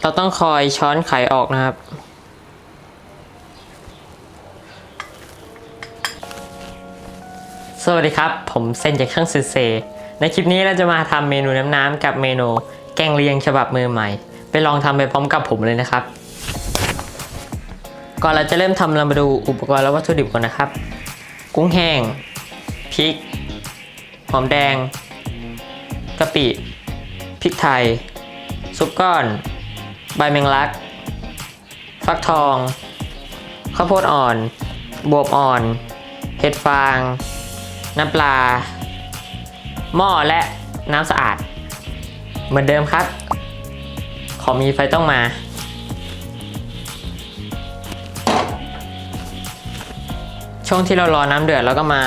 เราต้องคอยช้อนไข่ออกนะครับ สวัสดีครับ ผมเซนจากช่างซือเซ ในคลิปนี้เราจะมาทำเมนูน้ำๆกับเมนูแกงเลียงฉบับมือใหม่ ไปลองทำไปพร้อมกับผมเลยนะครับ ก่อนเราจะเริ่มทำเรามาดูอุปกรณ์และวัตถุดิบก่อนนะครับ กุ้งแห้งพริก หอมแดงกะปิพริกไทยซุปก้อน ใบแมงลัก ฟักทอง ข้าวโพดอ่อน บวบอ่อน เห็ดฟาง น้ำปลา หม้อและน้ำสะอาด เหมือนเดิมครับ ขอมีไฟต้องมา ช่วงที่เรารอน้ำเดือดเราก็มา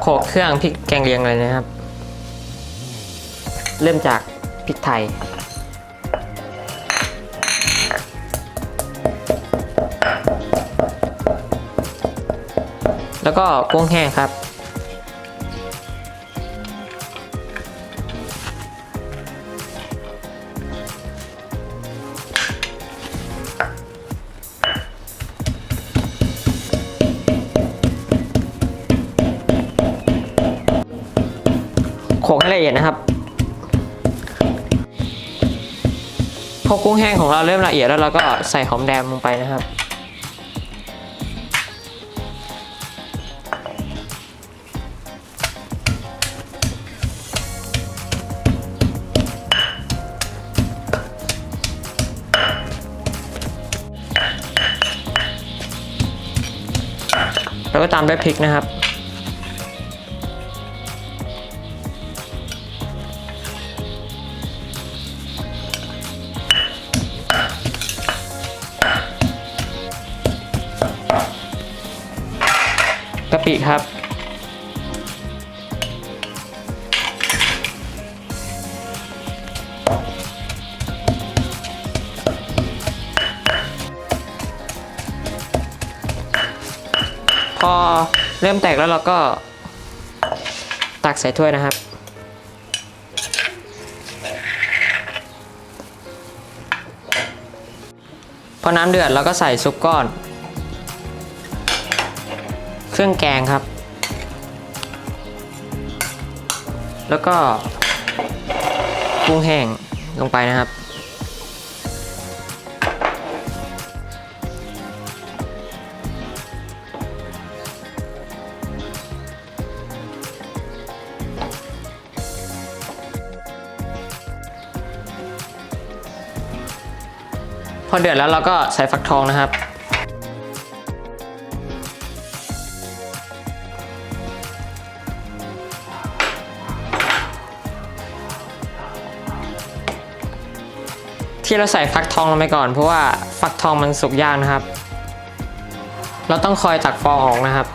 โขลกเครื่องพริกแกงเลียงเลยนะครับ เริ่มจากพริกไทย แล้วก็กุ้งแห้งครับ โขลกให้ละเอียดนะครับพอกุ้งแห้งของเราเริ่มละเอียดแล้วเราก็ใส่หอมแดงลงไปนะครับ แล้วก็ตามด้วยพริกนะครับ กะปิครับ เริ่มแตกแล้วเราก็ ตักใส่ถ้วยนะครับ พอน้ำเดือดเราก็ใส่ซุปก้อน เครื่องแกงครับ แล้วก็กุ้งแห้งลงไปนะครับ พอเดือดแล้วเราก็ใส่ฟักทองนะครับ ที่เราใส่ฟักทองลงไปก่อน เพราะว่าฟักทองมันสุกยากนะครับ เราต้องคอยตักฟองออกนะครับ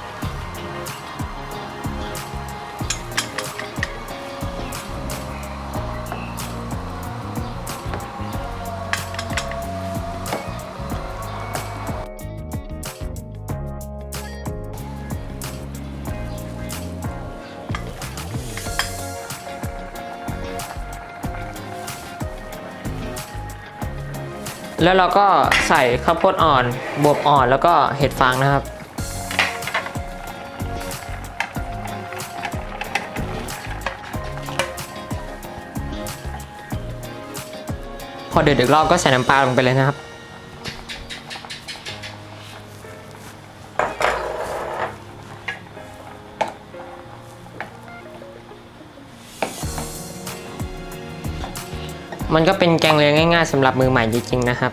แล้วเราก็ใส่ข้าวโพดอ่อน บวบอ่อนแล้วก็เห็ดฟางนะครับ พอเดือดอีกรอบก็ใส่น้ำปลาลงไปเลยนะครับ มันก็เป็นแกงเลียงง่ายๆสำหรับมือใหม่จริงๆนะครับ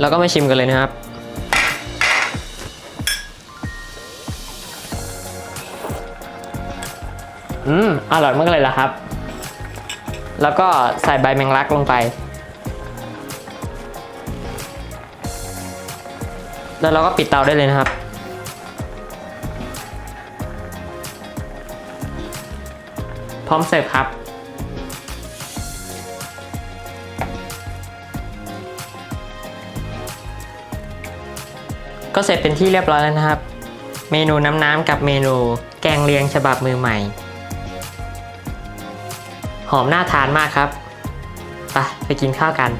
เราก็มาชิมกันเลยนะครับ อืม อร่อยมากเลยล่ะครับ แล้วก็ใส่ใบแมงลักลงไป แล้วเราก็ปิดเตาได้เลยนะครับพร้อมเสิร์ฟครับ ก็เสร็จเป็นที่เรียบร้อยแล้วนะครับ เมนูน้ำๆกับเมนูแกงเลียงฉบับมือใหม่ หอมน่าทานมากครับ ไปไปกินข้าวกัน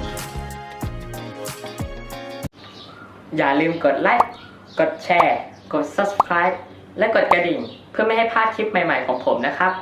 อย่าลืมกดไลค์ กดแชร์ กด subscribe และกดกระดิ่ง เพื่อไม่ให้พลาดคลิปใหม่ๆของผมนะครับ